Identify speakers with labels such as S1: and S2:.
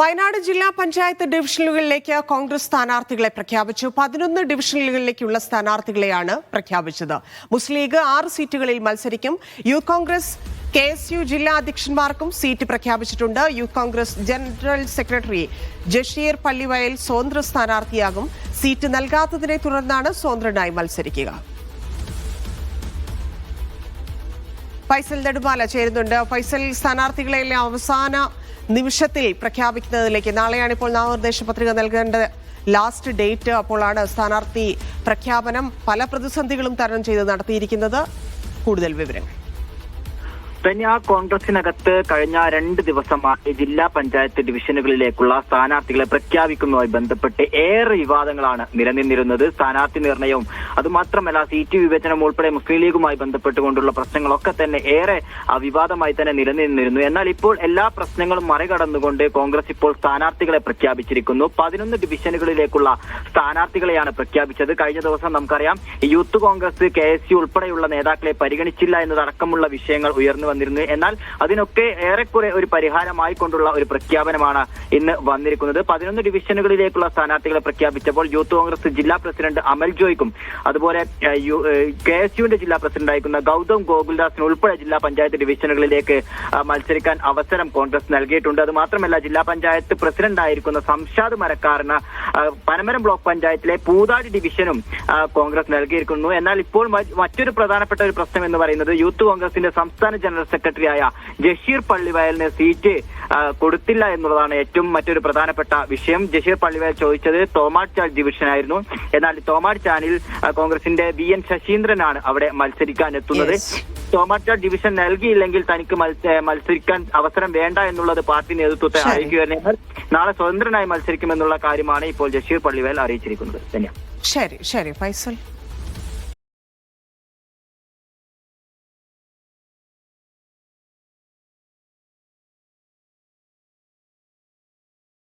S1: വയനാട് ജില്ലാ പഞ്ചായത്ത് ഡിവിഷനുകളിലേക്ക് കോൺഗ്രസ് സ്ഥാനാർത്ഥികളെ പ്രഖ്യാപിച്ചു. പതിനൊന്ന് ഡിവിഷനുകളിലേക്കുള്ള സ്ഥാനാർത്ഥികളെയാണ് പ്രഖ്യാപിച്ചത്. മുസ്ലിം ലീഗ് ആറ് സീറ്റുകളിൽ മത്സരിക്കും. Youth Congress K S U ജില്ലാ അധ്യക്ഷന്മാർക്കും സീറ്റ് പ്രഖ്യാപിച്ചിട്ടുണ്ട്. Youth Congress general secretary Jasheer Pallivayal സ്വതന്ത്ര സ്ഥാനാർത്ഥിയാകും. സീറ്റ് നൽകാത്തതിനെ തുടർന്നാണ് സ്വതന്ത്രനായി മത്സരിക്കുക. ഫൈസൽ നെടുമാല ചേരുന്നുണ്ട്. ഫൈസൽ സ്ഥാനാർത്ഥികളെല്ലാം അവസാന നിമിഷത്തിൽ പ്രഖ്യാപിക്കുന്നതിലേക്ക് നാളെയാണ് ഇപ്പോൾ നാമനിർദ്ദേശ പത്രിക നൽകേണ്ട ലാസ്റ്റ് ഡേറ്റ് അപ്പോഴാണ് സ്ഥാനാർത്ഥി പ്രഖ്യാപനം. പല പ്രതിസന്ധികളും തരണം ചെയ്ത് നടത്തിയിരിക്കുന്നത്. കൂടുതൽ വിവരങ്ങൾ.
S2: തന്നെ ആ കോൺഗ്രസിനകത്ത് കഴിഞ്ഞ രണ്ട് ദിവസമായി ജില്ലാ പഞ്ചായത്ത് ഡിവിഷനുകളിലേക്കുള്ള സ്ഥാനാർത്ഥികളെ പ്രഖ്യാപിക്കുന്നതുമായി ബന്ധപ്പെട്ട് ഏറെ വിവാദങ്ങളാണ് നിലനിന്നിരുന്നത്. സ്ഥാനാർത്ഥി നിർണയവും അതുമാത്രമല്ല സീറ്റ് വിവേചനം ഉൾപ്പെടെ മുസ്ലിം ലീഗുമായി ബന്ധപ്പെട്ടുകൊണ്ടുള്ള പ്രശ്നങ്ങളൊക്കെ തന്നെ ഏറെ വിവാദമായി തന്നെ നിലനിന്നിരുന്നു. എന്നാൽ ഇപ്പോൾ എല്ലാ പ്രശ്നങ്ങളും മറികടന്നുകൊണ്ട് കോൺഗ്രസ് ഇപ്പോൾ സ്ഥാനാർത്ഥികളെ പ്രഖ്യാപിച്ചിരിക്കുന്നു. പതിനൊന്ന് ഡിവിഷനുകളിലേക്കുള്ള സ്ഥാനാർത്ഥികളെയാണ് പ്രഖ്യാപിച്ചത്. കഴിഞ്ഞ ദിവസം നമുക്കറിയാം യൂത്ത് കോൺഗ്രസ് കെ ഉൾപ്പെടെയുള്ള നേതാക്കളെ പരിഗണിച്ചില്ല എന്നതടക്കമുള്ള വിഷയങ്ങൾ ഉയർന്നു വന്നിരുന്നു. എന്നാൽ അതിനൊക്കെ ഏറെക്കുറെ ഒരു പരിഹാരമായി കൊണ്ടുള്ള ഒരു പ്രഖ്യാപനമാണ് ഇന്ന് വന്നിരിക്കുന്നത്. പതിനൊന്ന് ഡിവിഷനുകളിലേക്കുള്ള സ്ഥാനാർത്ഥികളെ പ്രഖ്യാപിച്ചപ്പോൾ യൂത്ത് കോൺഗ്രസ് ജില്ലാ പ്രസിഡന്റ് അമൽ ജോയ്ക്കും അതുപോലെ കെ എസ് യുവിന്റെ ജില്ലാ പ്രസിഡന്റ് ആയിരിക്കുന്ന ഗൗതം ഗോകുൽദാസിന് ഉൾപ്പെടെ ജില്ലാ പഞ്ചായത്ത് ഡിവിഷനുകളിലേക്ക് മത്സരിക്കാൻ അവസരം കോൺഗ്രസ് നൽകിയിട്ടുണ്ട്. അത് മാത്രമല്ല ജില്ലാ പഞ്ചായത്ത് പ്രസിഡന്റ് ആയിരിക്കുന്ന സംഷാദ് മരക്കാരന് പനമരം ബ്ലോക്ക് പഞ്ചായത്തിലെ പൂതാടി ഡിവിഷനും കോൺഗ്രസ് നൽകിയിരിക്കുന്നു. എന്നാൽ ഇപ്പോൾ മറ്റൊരു പ്രധാനപ്പെട്ട ഒരു പ്രശ്നം എന്ന് പറയുന്നത് യൂത്ത് കോൺഗ്രസിന്റെ സംസ്ഥാന ജനറൽ സെക്രട്ടറിയായ ജഷീർ പള്ളിവയലിന് സീറ്റ് കൊടുത്തില്ല എന്നുള്ളതാണ് ഏറ്റവും മറ്റൊരു പ്രധാനപ്പെട്ട വിഷയം. ജഷീർ പള്ളിവയൽ ചോദിച്ചത് തോമാട്ചാൽ ഡിവിഷനായിരുന്നു. എന്നാൽ തോമാട് ചാനിൽ കോൺഗ്രസിന്റെ ബി എൻ ശശീന്ദ്രനാണ് അവിടെ മത്സരിക്കാൻ എത്തുന്നത്.
S1: തോമാറ്റ
S2: ടൊമാറ്റോ ഡിവിഷൻ നൽകിയില്ലെങ്കിൽ തനിക്ക് മത്സരിക്കാൻ അവസരം വേണ്ട എന്നുള്ളത് പാർട്ടി നേതൃത്വത്തെ അറിയിക്കുകയാണ് നാളെ സ്വതന്ത്രനായി മത്സരിക്കുമെന്നുള്ള കാര്യമാണ് ഇപ്പോൾ ജഷീർ പള്ളിവേൽ അറിയിച്ചിരിക്കുന്നത്.
S1: ശരി ശരി. ഫൈസൽ.